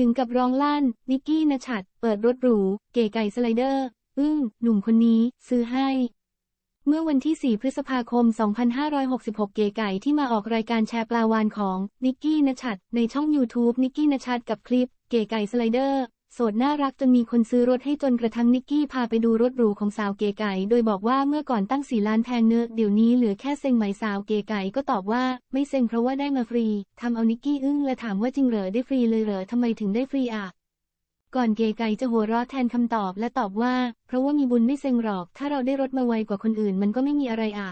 ถึงกับร้องลั่น นิกกี้นชัด เปิดรถหรู เก๋ไก่สไลเดอร์ อึ้ง หนุ่มคนนี้ ซื้อให้ เมื่อวันที่ 4 พฤษภาคม 2566 เก๋ไก่ที่มาออกรายการแชร์ปลาวานของนิกกี้นชัดในช่อง YouTube นิกกี้นชัดกับคลิป เก๋ไก่สไลเดอร์ โสดน่ารักจนมีคนซื้อรถให้จนกระทั่งนิกกี้พาไปดูรถหรูของสาวเก๋ไก่ โดยบอกว่าเมื่อก่อนตั้งสี่ล้านแพงเนื้อะเดี๋ยวนี้เหลือแค่เซ็งไหมสาวเก๋ไก่ก็ตอบว่า ไม่เซ็งเพราะว่าได้มาฟรี ทำเอานิกกี้อึ้งและถามว่าจริงเหรอได้ฟรีเลยเหรอทำไมถึงได้ฟรีอะก่อนเกไก่จะหัวเราะแทนคำตอบและตอบว่า เพราะว่ามีบุญไม่เซ็งหรอก ถ้าเราได้รถมาไวกว่าคนอื่นมันก็ไม่มีอะไรอะ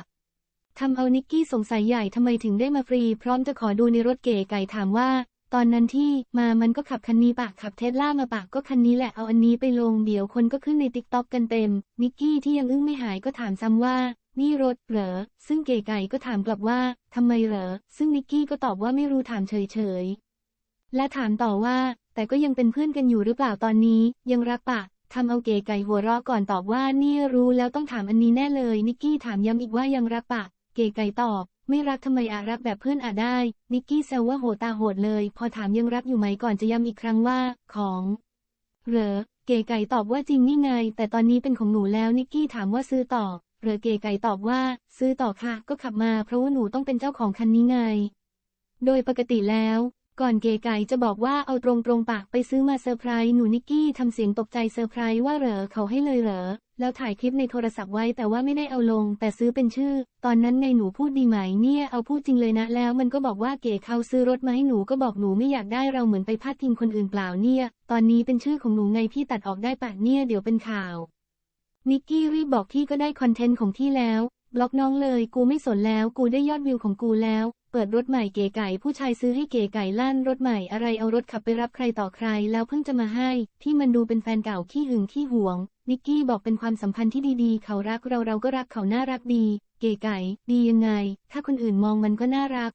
ทำเอานิกกี้สงสัยใหญ่ทำไมถึงได้มาฟรี พร้อมจะขอดูในรถเก๋ไก่ถามว่า ตอนนั้นที่มามันก็ขับคันนี้ปะขับเทสลามาปะก็คันนี้แหละเอาอันนี้ไปลงเดี๋ยวคนก็ขึ้นในติ๊กต็อกกันเต็ม นิกกี้ที่ยังอึ้งไม่หายก็ถามซ้ำว่า นี่รถเหรอ ซึ่งเก๋ไก่ก็ถามกลับว่าทำไมเหรอ ซึ่งนิกกี้ก็ตอบว่าไม่รู้ถามเฉยๆ และถามต่อว่า แต่ก็ยังเป็นเพื่อนกันอยู่หรือเปล่าตอนนี้ ยังรักปะทำเอาเก๋ไก่หัวเราะก่อนตอบว่านี่รู้แล้วต้องถามอันนี้แน่เลย นิกกี้ถามย้ำอีกว่ายังรักปะเก๋ไก่ตอบ ไม่รักทำไมอารักแบบเพื่อนอาได้ นิกกี้แซวว่าโหตาโหดเลย พอถามยังรักอยู่ไหมก่อนจะย้ำอีกครั้งว่า ของ เหรอ เก๋ไก่ตอบว่าจริงนี่ไง แต่ตอนนี้เป็นของหนูแล้วนิกกี้ถามว่าซื้อต่อ เหรอเก๋ไก่ตอบว่า ซื้อต่อค่ะ ก็ขับมา เพราะว่าหนูต้องเป็นเจ้าของคันนี้ไง โดยปกติแล้ว ก่อนเก๋ไก่จะบอกว่าเอาตรงตรงๆปากไปซื้อมาเซอร์ไพรส์หนูนิกกี้ทำเสียงตกใจเซอร์ไพรส์ว่าเหรอเขาให้เลยเหรอ แล้วถ่ายคลิปในโทรศัพท์ไว้แต่ว่าไม่ได้เอาลง แต่ซื้อเป็นชื่อ ตอนนั้นไงหนูพูดดีไหมเนี่ยเอาพูดจริงเลยนะ แล้วมันก็บอกว่าเก๋เขาซื้อรถมาให้หนูก็บอกหนูไม่อยากได้เราเหมือนไปพาดพิงคนอื่นเปล่าเนี่ย ตอนนี้เป็นชื่อของหนูไงพี่ตัดออกได้ปะเนี่ยเดี๋ยวเป็นข่าว นิกกี้รีบบอกที่ก็ได้คอนเทนต์ของที่แล้วบล็อกน้องเลยกูไม่สนแล้วกูได้ยอดวิวของกูแล้ว เปิดรถใหม่เก๋ไก่ ผู้ชายซื้อให้เก๋ไก่ลั่นรถใหม่อะไรเอารถขับไปรับใครต่อใครแล้วเพิ่งจะมาให้ ที่มันดูเป็นแฟนเก่าขี้หึงขี้หวง นิกกี้บอกเป็นความสัมพันธ์ที่ดีๆ เขารักเราเราก็รักเขาน่ารักดี เก๋ไก๋ดียังไง ถ้าคนอื่นมองมันก็น่ารัก